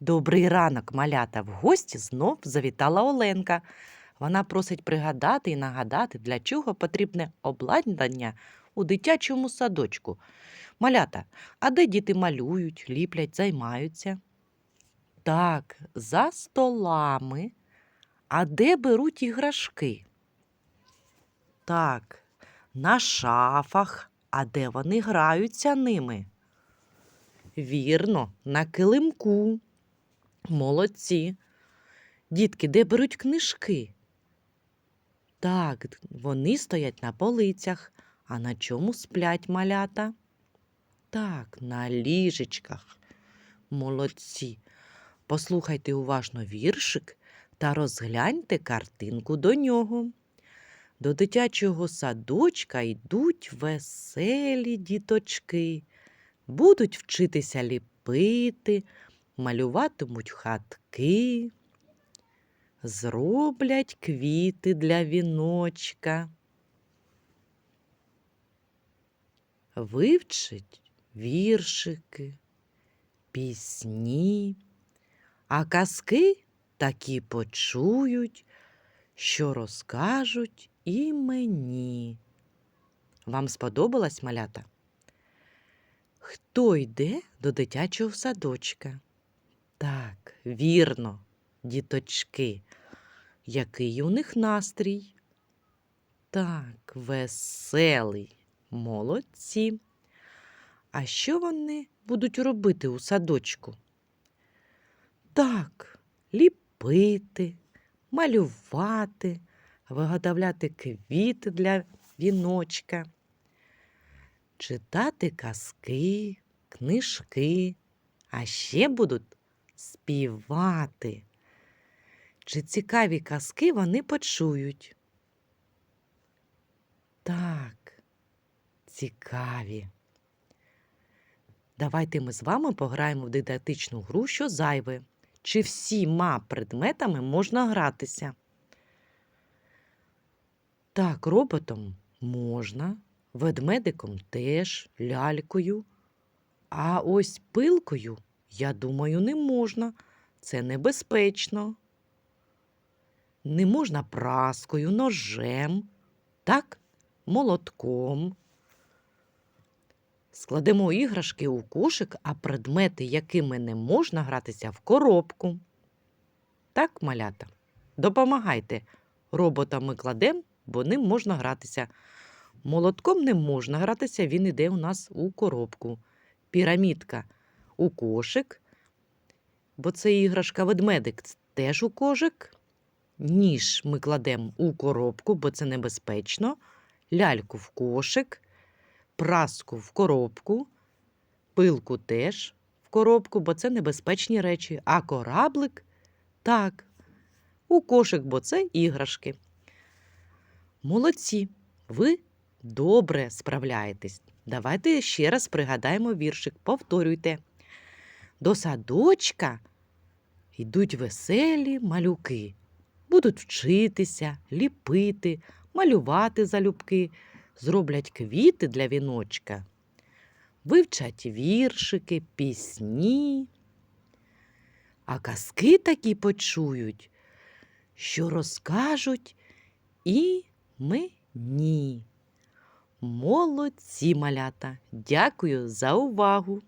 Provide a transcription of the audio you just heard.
Добрий ранок, малята. В гості знов завітала Оленка. Вона просить пригадати і нагадати, для чого потрібне обладнання у дитячому садочку. Малята, а де діти малюють, ліплять, займаються? Так, за столами. А де беруть іграшки? Так, на шафах. А де вони граються ними? Вірно, на килимку. Молодці. Дітки, де беруть книжки? Так, вони стоять на полицях. А на чому сплять малята? Так, на ліжечках. Молодці. Послухайте уважно віршик та розгляньте картинку до нього. До дитячого садочка йдуть веселі діточки. Будуть вчитися ліпити, малюватимуть хатки, зроблять квіти для віночка, вивчать віршики, пісні, а казки такі почують, що розкажуть і мені. Вам сподобалась малята? Хто йде до дитячого садочка? Так, вірно, діточки. Який у них настрій? Так, веселий. Молодці. А що вони будуть робити у садочку? Так, ліпити, малювати, виготовляти квіти для віночка читати казки, книжки, а ще будуть співати. Чи цікаві казки вони почують? Так, цікаві. Давайте ми з вами пограємо в дидактичну гру, що зайве. Чи всіма предметами можна гратися? Так, роботом можна, ведмедиком теж, лялькою. А ось пилкою, я думаю, не можна. Це небезпечно. Не можна праскою, ножем, так, молотком. Складемо іграшки у кошик, а предмети, якими не можна гратися, в коробку. Так, малята, допомагайте. Робота ми кладемо, бо ним можна гратися. Молотком не можна гратися, він іде у нас у коробку. Пірамідка у кошик, бо це іграшка ведмедик теж у кошик. Ніж ми кладемо у коробку, бо це небезпечно. Ляльку в кошик, праску в коробку, пилку теж в коробку, бо це небезпечні речі. А кораблик так, у кошик, бо це іграшки. Молодці, ви добре справляєтесь. Давайте ще раз пригадаємо віршик. Повторюйте. До садочка йдуть веселі малюки. Будуть вчитися, ліпити, малювати залюбки, зроблять квіти для віночка, вивчать віршики, пісні. А казки такі почують, що розкажуть і мені. Молодці, малята! Дякую за увагу!